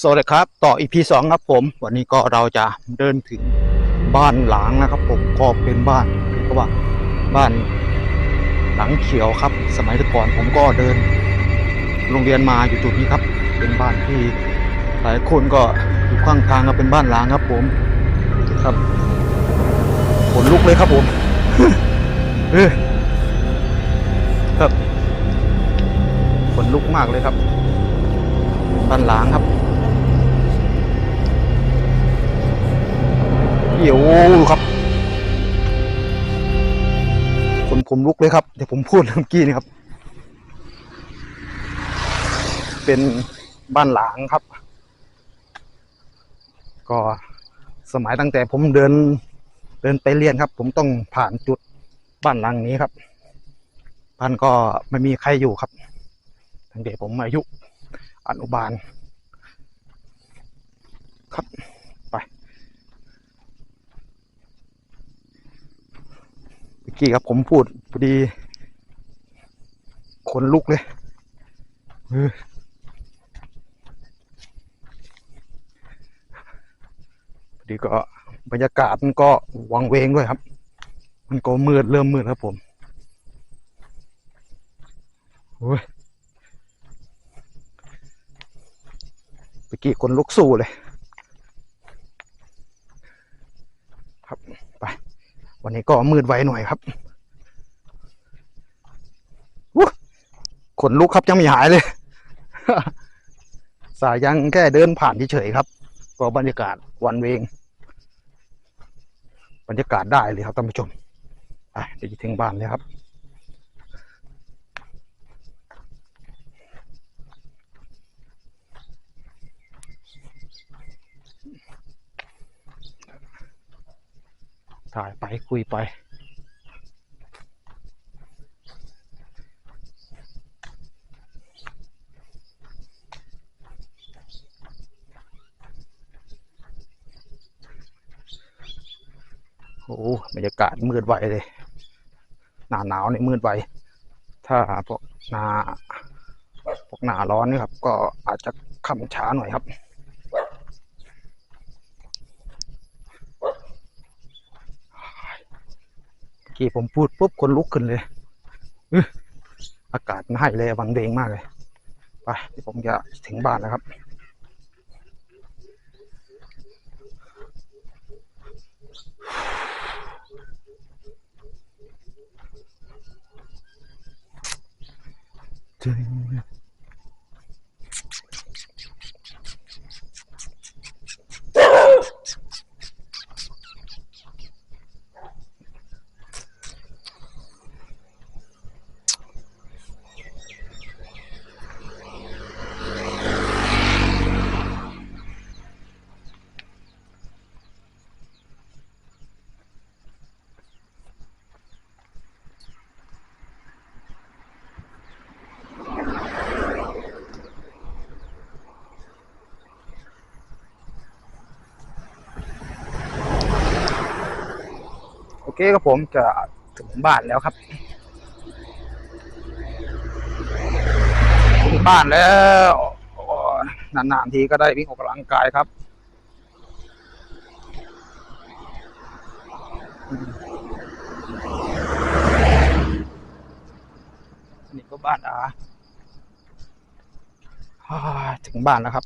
สวัสดีครับ ต่อ EP สองครับผม วันนี้ก็เราจะเดินถึงบ้านหลังนะครับ ผมก็เป็นบ้านเรียก็ว่าบ้านหลังเขียวครับ สมัยแต่ก่อนผมก็เดิน โรงเรียนมาอยู่จุดนี้ครับ เป็นบ้านที่หลายคนก็อยู่ข้างทางก็เป็นบ้านหลังครับผมครับขนลุกเลยครับผมเออครับขนลุกมากเลยครับบ้านหล้างครับ เดี๋ยวครับ คนผมลุกเลยครับ เดี๋ยวผมพูดเมื่องกี้นี่ครับ เป็นบ้านหลางครับ ก็สมัยตั้งแต่ผมเดินเดินไปเรียนครับ ผมต้องผ่านจุดบ้านหลังนี้ครับบ้านก็ไม่มีใครอยู่ครับ ตั้งแต่ผมอายุอนุบาลครับ ไปเมื่อ กี้ครับผมพูดพอดีขนลุกเลยพอดีก็บรรยากาศมันก็วังเวงด้วยครับ มันก็มืดเริ่มมืดครับผมโอ้ยเมื่อกี้คนลุกสู้เลย ครับไป วันนี้ก็มืดไว้หน่อยครับขนลุกครับยังไม่หายเลย สายยังแค่เดินผ่านเฉยๆครับ ก็บรรยากาศวันเวง บรรยากาศได้เลยครับท่านผู้ชมไปเดี๋ยวจะถึงบ้านเลยครับ ถ่ายไปคุยไป โอ้บรรยากาศมืดไวเลย หนาหนาวนี่มืดไว ถ้าพวกหนาพวกหนาร้อนนี่ครับ ก็อาจจะค่ำช้าหน่อยครับ เมื่อ กี้ผมพูดปุ๊บคนลุกขึ้นเลยอากาศมันให้เลยวังเวงมากเลยไปผมจะถึงบ้านแล้วครับโเคครับผมจะถึงบ้านแล้วครับ ถึงบ้านแล้ว นานๆทีก็ได้วิ่งออกกำลังกายครับนี่ก็บ้านอาฮ่าถึงบ้านแล้วครับ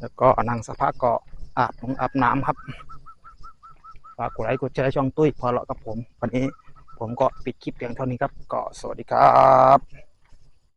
แล้วก็นั่งสภาพก็อาบน้ำอาบน้ำครับ ฝากกดไลค์กดแชร์ช่องตุ้ยพอเลาะกับผม วันนี้ผมก็ปิดคลิปเพียงเท่านี้ครับ ก็สวัสดีครับ